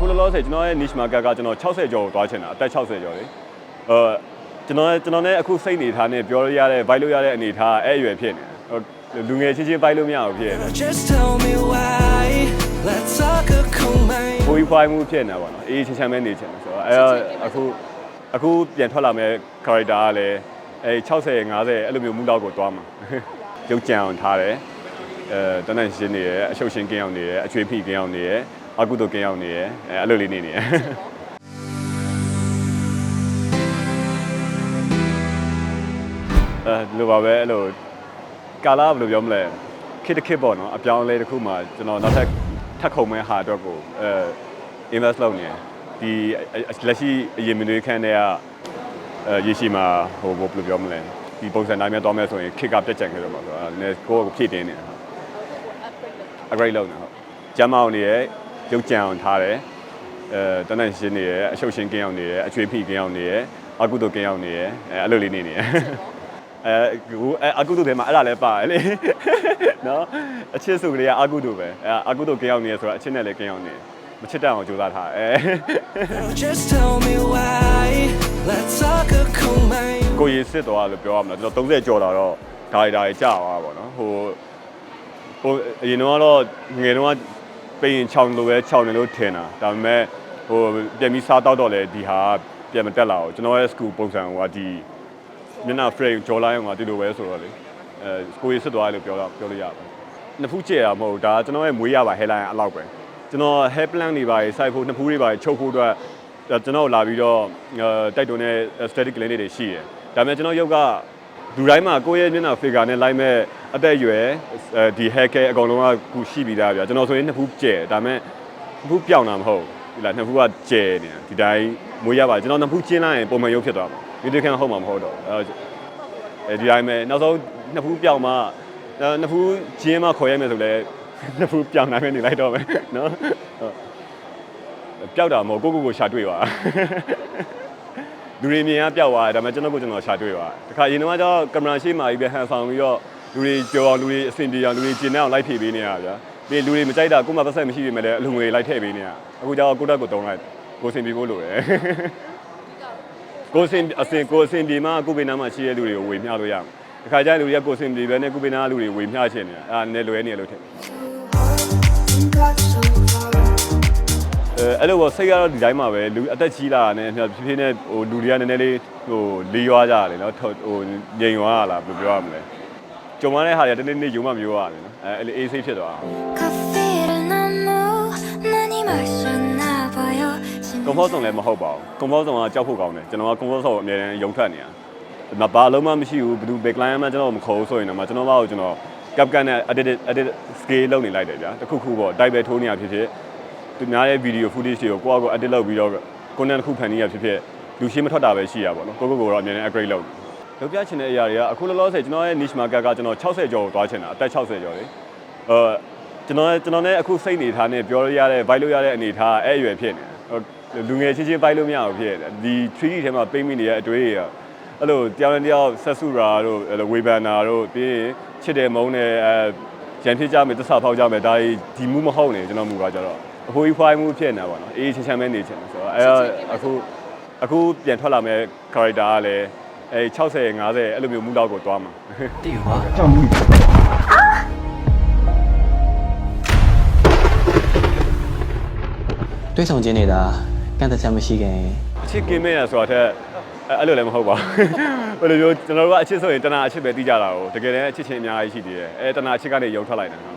ခုလောလောဆယ်ကျွန်တော်ရဲ့ niche market ကကျွန်တော်60ကျော်ကိုသွားချင်တာအသက်60ကျော်လေအဲကျွန်တော်ကျွန်တော်နဲ့အခုစိတ်နေထားနဲ့ပြောရရတဲ့ vibe လို့ရတဲ့အနေထားအဲ့အရွယ်ဖြစ်နေတယ်ဟိုလူငယ်ချင်းချင်း vibe လို့မရဘူးဖြစ်နေတယ် Just tell me why. Let's talk a cool mind. ကိုကြီးဖိုင်းမှုဖြစ်နေတာပေါ့နော်အေးချမ်းချမ်းပဲနေချင်တယ်ဆိုတော့အဲတော့အခုအခုပြန်ထွက်လာမဲ့ character ကလည်းအဲ60 50အဲ့လိုမျိုးမူလောက်ကိုသွားမှာရုပ်ကြံအောင်ထားတယ်အဲတနန်ရှင်းနေရယ်အရှုပ်ရှင်းကင်းအောင်နေရယ်အချွေဖိကင်းအောင်နေရယ် အကုသိုလ်ကင်းအောင်နေရယ်အဲအဲ့လိုလေးနေနေရယ်အဲလိုပါပဲအဲ့လိုကာလာဘယ်လိုပြောမလဲခေတ်တစ်ခေတ်ပေါ့နော်အပြောင်းအလဲတစ်ခုမှကျွန်တော်နောက်ထပ်ထပ်ခုံမဲ့ဟာအတွက်ကိုအဲ invest လုပ်နေတယ်ဒီလက်ရှိအရင်မင်းတွေခန်းတဲ့ကအဲရေရှိမှာဟိုဘယ်လိုပြောမလဲဒီပုံစံတိုင်းများသွားမယ်ဆိုရင်ခေတ်ကပြတ်ကျန်ခဲ့တော့မှာဆိုတော့လည်းကိုယ့်ကိုဖြည့်တင်းနေတာ upgrade လုပ်နေဟုတ်ကျမ်းမအောင်နေရ ရုပ်ကြံအောင်ထားတယ်အဲတနန်ရှင်းနေရအရှုပ်ရှင်းကင်းအောင်နေရအချွေဖိကင်းအောင်နေရအကုသိုလ်ကင်းအောင်နေရအဲအဲ့လိုလေးနေနေရအဲဟိုအဲအကုသိုလ်တွေမှာအဲ့ဒါလည်းပါတယ်လေနော်အချစ်စုကလေးကအကုသိုလ်ပဲအဲအကုသိုလ်ကင်းအောင်နေရဆိုတော့အချစ်နဲ့လည်းကင်းအောင်နေမချစ်တတ်အောင်ကြိုးစားထားအဲ Just tell me why. Let's talk a cool mind. ကိုရီစစ်သွားလို့ပြောရမလားကျွန်တော်30ကျော်လာတော့ဒါရီဒါရီကြာသွားပါတော့ဟိုဟိုအရင်တော့ငယ်တော့ ပိန်ချောင်းလိုပဲချောင်းနေလို့ထင်တာဒါပေမဲ့ဟိုပြန်ပြီးစားတော့တော့လေဒီဟာပြန်မတက်လာဘူးကျွန်တော်ရဲ့ school ပုံစံဟိုကဒီမျက်နှာ frame ကြော်လိုက်အောင်ကဒီလိုပဲဆိုတော့လေအဲကိုရီစစ်သွားလို့ပြောတော့ပြောလို့ရပါတယ်နှစ်ဖူးကျဲတာမဟုတ်ဘူးဒါကျွန်တော်ရဲ့မွေးရပါ hairline အလောက်ပဲကျွန်တော် hair plan တွေပါစိုက်ဖို့နှစ်ဖူးတွေပါချုပ်ဖို့အတွက်ကျွန်တော်လာပြီးတော့တိုက်တွန်းတဲ့ aesthetic clinic တွေရှိတယ်ဒါပေမဲ့ကျွန်တော်ရုပ်က လူတိုင်းမှာကိုယ့်ရဲ့မျက်နှာ figure နဲ့လိုက်မဲ့အသက်အရွယ်ဒီ hair care အကောင်လုံးကခုရှိပြီးသားဗျာကျွန်တော်ဆိုရင်နှစ်ဖူးကျဲဒါပေမဲ့နှစ်ဖူးပြောင်းတာမဟုတ်ဒီလားနှစ်ဖူးကကျဲနေတာဒီတိုင်းမွေးရပါကျွန်တော်နှစ်ဖူးကျင်းလိုက်ရင်ပုံမှန်ရုပ်ဖြစ်သွားမှာ video cam ဟုတ်မှာမဟုတ်တော့အဲအဲဒီတိုင်းပဲနောက်ဆုံးနှစ်ဖူးပြောင်းမှနှစ်ဖူးကျင်းမှခေါ်ရမယ်ဆိုလဲနှစ်ဖူးပြောင်းနိုင်မယ်နေလိုက်တော့မယ်နော်ပျောက်တာမဟုတ်ကိုကိုကိုရှာတွေ့ပါ လူတွေမြင်ရပျောက်သွားတယ်ဒါပေမဲ့ကျွန်တော်ကိုကျွန်တော်ရှာတွေ့ပါတခါရင်တော့ကျတော့ကင်မရာရှေ့မှာကြီးပဲဟန်ဆောင်ပြီးတော့လူတွေကြော်အောင်လူတွေအဆင်ပြေအောင်လူတွေကျင်နေအောင်လိုက်ဖြည့်ပေးနေရဗျာပြီးလူတွေမကြိုက်တာကိုမှပတ်သက်မရှိပေမဲ့လည်းအလူငွေလိုက်ထည့်ပေးနေရအခုကျတော့ကိုတက်ကိုတုံးလိုက်ကိုစင်ပြေဖို့လိုတယ်ကိုစင်အစင်ကိုစင်ဒီမှာကုပေနာမှာရှိတဲ့လူတွေကိုဝေမျှလို့ရမှာ။ဒီခါကျရင်လူတွေကကိုစင်ဒီပဲနဲ့ကုပေနာလူတွေဝေမျှချင်နေတာ။အဲ့ဒါနည်းလွယ်နေရလို့ထင်။အဲ အဲ့လိုပေါ့စိတ်ကတော့ဒီတိုင်းမှာပဲလူအသက်ကြီးလာတာနဲ့ဖြည်းဖြည်းနဲ့ဟိုလူတွေကနည်းနည်းလေးဟိုလေးရွာကြတယ်နော်ဟိုငြိမ်သွားတာလားဘယ်လိုပြောရမလဲကြုံရတဲ့ဟာတွေတနေ့နေ့ယုံမမျိုးရတယ်နော်အဲအဲ့အေးစိတ်ဖြစ်သွားတာကွန်ဖော့ဆောင်လည်းမဟုတ်ပါဘူးကွန်ဖော့ဆောင်ကကြောက်ဖို့ကောင်းတယ်ကျွန်တော်ကကွန်ဖော့ဆောင်ကိုအများကြီးယုံထွက်နေတာမပါအလုံးမမရှိဘူးဘယ်သူ backline မှကျွန်တော်မခေါ်ဘူးဆိုရင်တော့ကျွန်တော်ဘာကိုကျွန်တော် cap cut နဲ့ edit edit scale လုပ်နေလိုက်တယ်ဗျာတခုခုပေါ့ type ပဲထိုးနေတာဖြစ်ဖြစ် သူများရဲ့ video footage တွေကိုကိုယ့်အကို edit လုပ်ပြီးတော့ content တစ်ခုဖန်နေရဖြစ်ဖြစ်လူရှင်းမထွက်တာပဲရှိရပါတော့ကိုကိုကိုတော့အများကြီး upgrade လုပ်လုပ်ပြချင်တဲ့အရာတွေကအခုလောလောဆယ်ကျွန်တော်ရဲ့ niche market ကကျွန်တော်60ကျော်ကိုသွားချင်တာအသက်60ကျော်လေအဲကျွန်တော်ကျွန်တော်နဲ့အခုစိတ်နေထားနဲ့ပြောရတဲ့ vibe လို့ရတဲ့အနေထားအဲ့အရွယ်ဖြစ်နေတယ်လူငယ်ချင်းချင်းပိုက်လို့မရဘူးဖြစ်တယ်ဒီ 3D ထဲမှာပိတ်မိနေတဲ့အတွေ့အကြုံအဲ့လိုတယောက်နဲ့တယောက်ဆက်စုတာတို့အဲ့လိုဝေဘန်နာတို့ပြီးရင်ချစ်တယ်မုန်းတယ်အဲရန်ဖြစ်ကြမယ်သစ္စာဖောက်ကြမယ်ဒါဒီမူမဟုတ်နေကျွန်တော်မူကကြတော့ အဖိုးကြီးဖွားမှုဖြစ်နေတာပေါ့နော်အေးချမ်းချမ်းပဲနေချင်တယ်ဆိုတော့အဲအခုအခုပြန်ထွက်လာမဲ့ character ကလည်းအဲ60 50အဲ့လိုမျိုးမူလောက်ကိုသွားမှာတွေးဆောင်ခြင်းနေတာကန့်သက်ချက်မရှိခင်အချစ်ကင်းမဲ့ရဆိုတာထက်အဲ့လိုလည်းမဟုတ်ပါဘူးဘယ်လိုမျိုးကျွန်တော်တို့ကအချစ်ဆိုရင်တနာအချစ်ပဲတီးကြတာကိုတကယ်တမ်းအချစ်ချင်းအများကြီးရှိသေးတယ်အဲတနာအချစ်ကနေရုံထွက်လိုက်တယ်နော်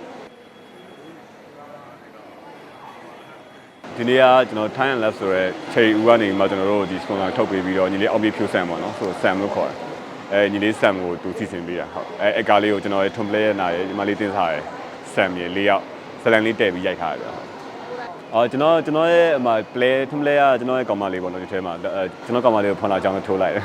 ဒီနေ့ကကျွန်တော် Thai and Lab ဆိုရဲချေဦးကနေမှကျွန်တော်တို့ဒီ sponsor ထုတ်ပေးပြီးတော့ညီလေးအောင်ပြေဖြိုးဆန်ပေါ့နော်ဆိုတော့ Sam လို့ခေါ်တယ်အဲညီလေး Sam ကိုသူစီစဉ်ပေးတာဟုတ်အဲအကားလေးကိုကျွန်တော်ထွန်ပလဲရနာရညီမလေးတင်စားရယ် Sam ရေလေးယောက်ဇလန်လေးတည့်ပြီးရိုက်ထားတယ်ဟုတ်အော်ကျွန်တော်ကျွန်တော်ရဲ့အမ play team play ကကျွန်တော်ရဲ့ကောင်မလေးပေါ့နော်ဒီထဲမှာအဲကျွန်တော်ကောင်မလေးကိုဖွင့်လာကြောင်းထိုးလိုက်တယ်